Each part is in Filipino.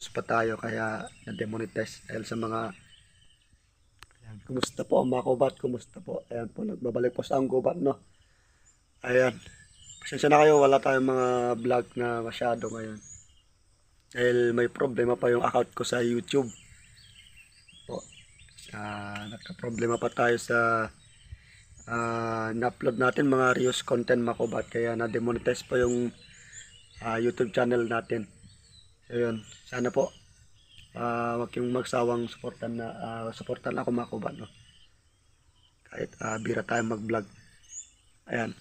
Tapos pa tayo kaya na-demonetize dahil sa mga Ayan, kumusta po mga kubat? Kumusta po? Ayan po, nagbabalik po sa ang kubat, no? Ayan. Pasensya na kayo, wala tayong mga vlog na masyado ngayon. Dahil may problema pa yung account ko sa YouTube. Po. Sa, nagka-problema pa tayo sa ah, na-upload natin mga reuse content mga kubat. Kaya na-demonetize pa yung ah, YouTube channel natin. So yun, sana po ah wag yung magsawang suportan na ah, suportan ako mga kubat no. Kahit ah, bira tayo mag-vlog. Ayan.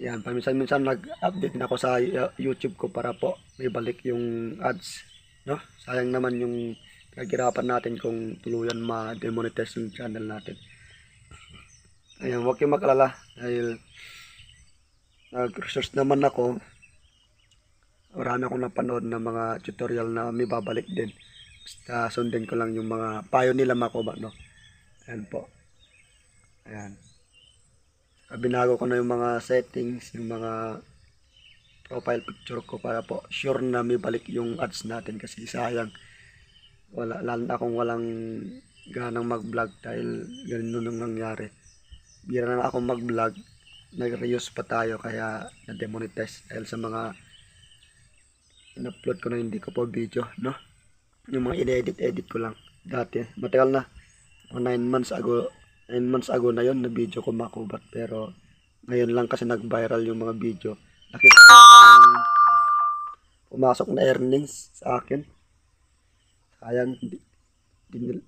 Yan, paminsan-minsan nag-update din ako sa uh, YouTube ko para po may balik yung ads, no? Sayang naman yung pinaghirapan natin kung tuluyan ma-demonetize yung channel natin. Ayan, huwag kayong mag-alala dahil nag-research naman ako. Marami akong napanood ng mga tutorial na may babalik din. Basta sundin ko lang yung mga payo nila makuba, no? Ayan po. Ayan. Binago ko na yung mga settings, yung mga profile picture ko para po sure na may balik yung ads natin kasi sayang wala lalo na kung walang ganang mag-vlog dahil ganun nung nangyari bira na ako mag-vlog nag-reuse pa tayo kaya na-demonetize dahil sa mga in-upload ko na hindi ko po video no? Yung mga in-edit edit ko lang dati. Matagal na. 9 months ago 9 months ago na yon na video ko makubat. Pero ngayon lang kasi nag-viral yung mga video. Nakita ko yung pumasok na earnings sa akin. Sayang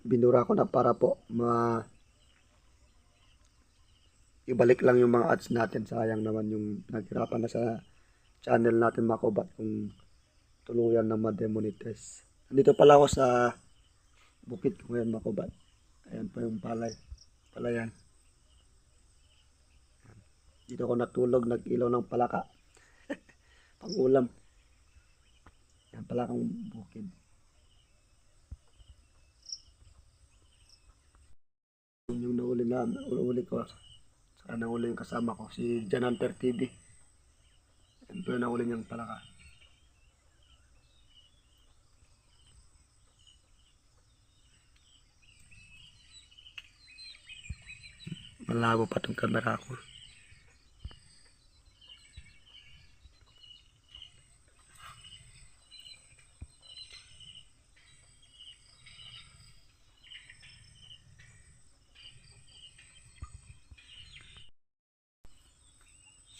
binura ko na para po ma ibalik lang yung mga ads natin. Sayang naman yung naghirapan na sa channel natin makubat kung tuluyan na ma-demonetize nandito pala ako sa bukid ko ngayon makubat ayan pa yung palay. Palayan dito ako natulog nag-ilaw ng palaka. Pang ulam yan palakang bukid. Yun yung nahuli na nahuli ko. Saka nahuli yung kasama ko si Jananter TV yan po yung nahuli niyang palaka malabo pa tong camera ko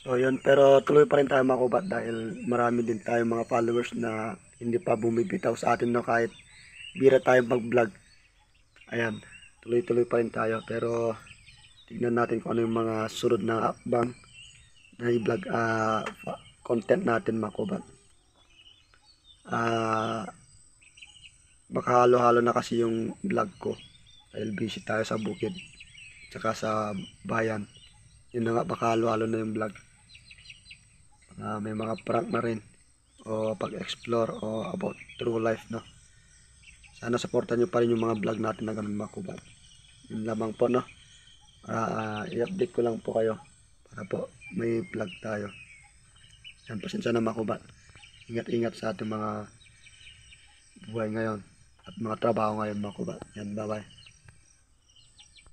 So yun, pero tuloy pa rin tayo mga kubat dahil marami din tayo mga followers na hindi pa bumibitaw sa atin no kahit bira tayo mag-vlog. Ayan, tuloy-tuloy pa rin tayo pero tignan natin kung ano yung mga sunod na akbang na i-vlog fa- content natin mga kubat. Ah, baka halo-halo na kasi yung vlog ko dahil busy tayo sa bukid tsaka sa bayan. Yun na nga, baka halo-halo na yung vlog. Ah, may mga prank na rin o pag-explore o about true life no sana supportan nyo pa rin yung mga vlog natin na ganun makubat yun lamang po no para ah, i-update ko lang po kayo para po may vlog tayo. Yan pasensya na makubat. Ingat-ingat sa ating mga buhay ngayon at mga trabaho ngayon makubat. Yan bye bye